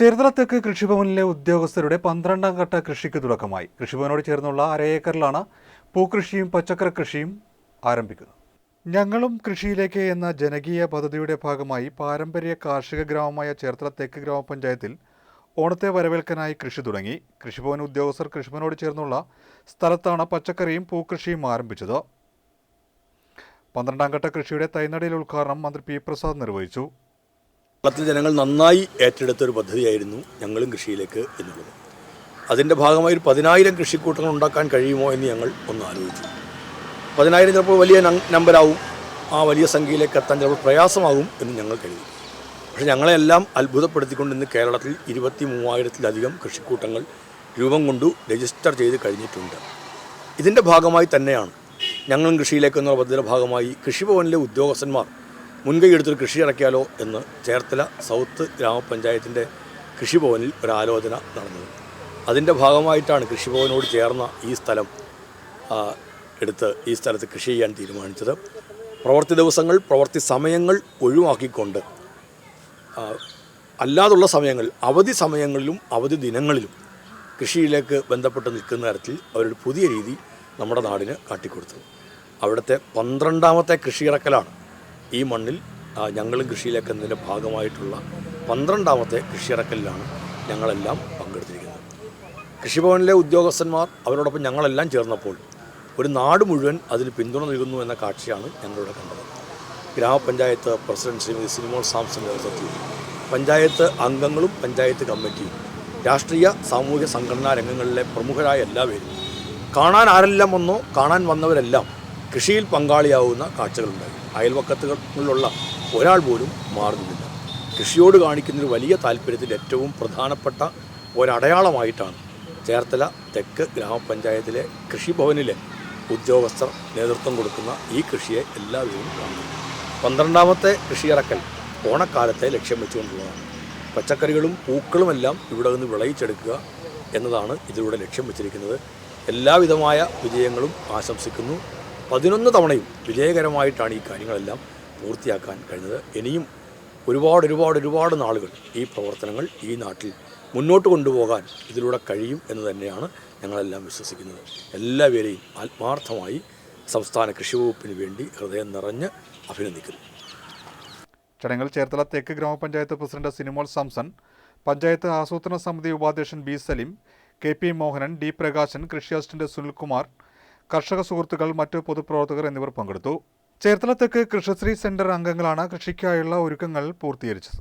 ചേർത്തല തെക്ക് കൃഷിഭവനിലെ ഉദ്യോഗസ്ഥരുടെ പന്ത്രണ്ടാം ഘട്ട കൃഷിക്ക് തുടക്കമായി. കൃഷിഭവനോട് ചേർന്നുള്ള അര ഏക്കറിലാണ് പൂക്കൃഷിയും പച്ചക്കറി കൃഷിയും ആരംഭിക്കുന്നത്. ഞങ്ങളും കൃഷിയിലേക്ക് എന്ന ജനകീയ പദ്ധതിയുടെ ഭാഗമായി പാരമ്പര്യ കാർഷിക ഗ്രാമമായ ചേർത്തല തെക്ക് ഗ്രാമപഞ്ചായത്തിൽ ഓണത്തെ വരവേൽക്കാനായി കൃഷി തുടങ്ങി. കൃഷിഭവൻ ഉദ്യോഗസ്ഥർ കൃഷിഭവനോട് ചേർന്നുള്ള സ്ഥലത്താണ് പച്ചക്കറിയും പൂക്കൃഷിയും ആരംഭിച്ചത്. പന്ത്രണ്ടാം ഘട്ട കൃഷിയുടെ തൈനടയിൽ ഉദ്ഘാടനം മന്ത്രി പി പ്രസാദ് നിർവഹിച്ചു. കേരളത്തിൽ ജനങ്ങൾ നന്നായി ഏറ്റെടുത്ത ഒരു പദ്ധതിയായിരുന്നു ഞങ്ങളും കൃഷിയിലേക്ക് എന്നുള്ളത്. അതിന്റെ ഭാഗമായി ഒരു പതിനായിരം കൃഷിക്കൂട്ടങ്ങൾ ഉണ്ടാക്കാൻ കഴിയുമോ എന്ന് ഞങ്ങൾ ഒന്ന് ആലോചിച്ചു. പതിനായിരം ചിലപ്പോൾ വലിയ നമ്പരാകും ആ വലിയ സംഖ്യയിലേക്ക് എത്താൻ ചിലപ്പോൾ പ്രയാസമാകും എന്ന് ഞങ്ങൾ കരുതി. പക്ഷേ ഞങ്ങളെല്ലാം അത്ഭുതപ്പെടുത്തിക്കൊണ്ട് ഇന്ന് കേരളത്തിൽ ഇരുപത്തി മൂവായിരത്തിലധികം കൃഷിക്കൂട്ടങ്ങൾ രൂപം കൊണ്ടു രജിസ്റ്റർ ചെയ്ത് കഴിഞ്ഞിട്ടുണ്ട്. ഇതിന്റെ ഭാഗമായി തന്നെയാണ് ഞങ്ങളും കൃഷിയിലേക്ക് എന്നുള്ള പദ്ധതിയുടെ ഭാഗമായി കൃഷിഭവനിലെ ഉദ്യോഗസ്ഥന്മാർ മുൻകൈ എടുത്തൊരു കൃഷി ഇറക്കിയാലോ എന്ന് ചേർത്തല സൗത്ത് ഗ്രാമപഞ്ചായത്തിന്റെ കൃഷിഭവനിൽ ഒരു ആലോചന നടന്നത്. അതിന്റെ ഭാഗമായിട്ടാണ് കൃഷിഭവനോട് ചേർന്ന ഈ സ്ഥലം എടുത്ത് ഈ സ്ഥലത്ത് കൃഷി ചെയ്യാൻ തീരുമാനിച്ചത്. പ്രവർത്തി ദിവസങ്ങൾ പ്രവർത്തി സമയങ്ങൾ ഒഴിവാക്കിക്കൊണ്ട് അല്ലാതുള്ള സമയങ്ങൾ അവധി സമയങ്ങളിലും അവധി ദിനങ്ങളിലും കൃഷിയിലേക്ക് ബന്ധപ്പെട്ട് നിൽക്കുന്ന തരത്തിൽ അവരൊരു പുതിയ രീതി നമ്മുടെ നാടിന് കാട്ടിക്കൊടുത്തു അവിടുത്തെ പന്ത്രണ്ടാമത്തെ കൃഷിയിറക്കലാണ് ഈ മണ്ണിൽ ഞങ്ങളും കൃഷിയിലേക്ക് എന്നതിന്റെ ഭാഗമായിട്ടുള്ള പന്ത്രണ്ടാമത്തെ കൃഷിയിറക്കലിലാണ് ഞങ്ങളെല്ലാം പങ്കെടുത്തിരിക്കുന്നത്. കൃഷിഭവനിലെ ഉദ്യോഗസ്ഥന്മാർ അവരോടൊപ്പം ഞങ്ങളെല്ലാം ചേർന്നപ്പോൾ ഒരു നാട് മുഴുവൻ അതിന് പിന്തുണ നൽകുന്നു എന്ന കാഴ്ചയാണ് ഞങ്ങളിവിടെ കണ്ടത്. ഗ്രാമപഞ്ചായത്ത് പ്രസിഡന്റ് ശ്രീമതി സിനിമോൾ സാംസൺ നേതൃത്വത്തിൽ പഞ്ചായത്ത് അംഗങ്ങളും പഞ്ചായത്ത് കമ്മിറ്റിയും രാഷ്ട്രീയ സാമൂഹിക സംഘടനാ രംഗങ്ങളിലെ പ്രമുഖരായ എല്ലാവരും കാണാൻ ആരെല്ലാം വന്നോ കാണാൻ വന്നവരെല്ലാം കൃഷിയിൽ പങ്കാളിയാവുന്ന കാഴ്ചകളുണ്ടായി അയൽവക്കത്തുകളിലുള്ള ഒരാൾ പോലും മാറുന്നില്ല. കൃഷിയോട് കാണിക്കുന്ന ഒരു വലിയ താല്പര്യത്തിന്റെ ഏറ്റവും പ്രധാനപ്പെട്ട ഒരടയാളമായിട്ടാണ് ചേർത്തല തെക്ക് ഗ്രാമപഞ്ചായത്തിലെ കൃഷിഭവനിലെ ഉദ്യോഗസ്ഥർ നേതൃത്വം കൊടുക്കുന്ന ഈ കൃഷിയെ എല്ലാവരും കാണുന്നു. പന്ത്രണ്ടാമത്തെ കൃഷിയിറക്കൽ ഓണക്കാലത്തെ ലക്ഷ്യം വെച്ചുകൊണ്ടുള്ളതാണ്. പച്ചക്കറികളും പൂക്കളുമെല്ലാം ഇവിടെ നിന്ന് വിളയിച്ചെടുക്കുക എന്നതാണ് ഇതിലൂടെ ലക്ഷ്യം വെച്ചിരിക്കുന്നത്. എല്ലാവിധമായ വിജയങ്ങളും ആശംസിക്കുന്നു. പതിനൊന്ന് തവണയും വിജയകരമായിട്ടാണ് ഈ കാര്യങ്ങളെല്ലാം പൂർത്തിയാക്കാൻ കഴിഞ്ഞത്. ഇനിയും ഒരുപാട് ഒരുപാട് ഒരുപാട് നാളുകൾ ഈ പ്രവർത്തനങ്ങൾ ഈ നാട്ടിൽ മുന്നോട്ട് കൊണ്ടുപോകാൻ ഇതിലൂടെ കഴിയും എന്ന് തന്നെയാണ് ഞങ്ങളെല്ലാം വിശ്വസിക്കുന്നത്. എല്ലാവരെയും ആത്മാർത്ഥമായി സംസ്ഥാന കൃഷി വകുപ്പിന് വേണ്ടി ഹൃദയം നിറഞ്ഞ് അഭിനന്ദിക്കുന്നു. ചടങ്ങിൽ ചേർത്തല തെക്ക് ഗ്രാമപഞ്ചായത്ത് പ്രസിഡന്റ് സിനിമോൾ സാംസൺ പഞ്ചായത്ത് ആസൂത്രണ സമിതി ഉപാധ്യക്ഷൻ B Saleem K P Mohanan D Prakashan കൃഷി അസിസ്റ്റന്റ് സുനിൽകുമാർ കർഷക സുഹൃത്തുക്കൾ മറ്റ് പൊതുപ്രവർത്തകർ എന്നിവർ പങ്കെടുത്തു. ചേർത്തല തെക്ക് കൃഷിശ്രീ സെന്റർ അംഗങ്ങളാണ് കൃഷിക്കായുള്ള ഒരുക്കങ്ങൾ പൂർത്തീകരിച്ചത്.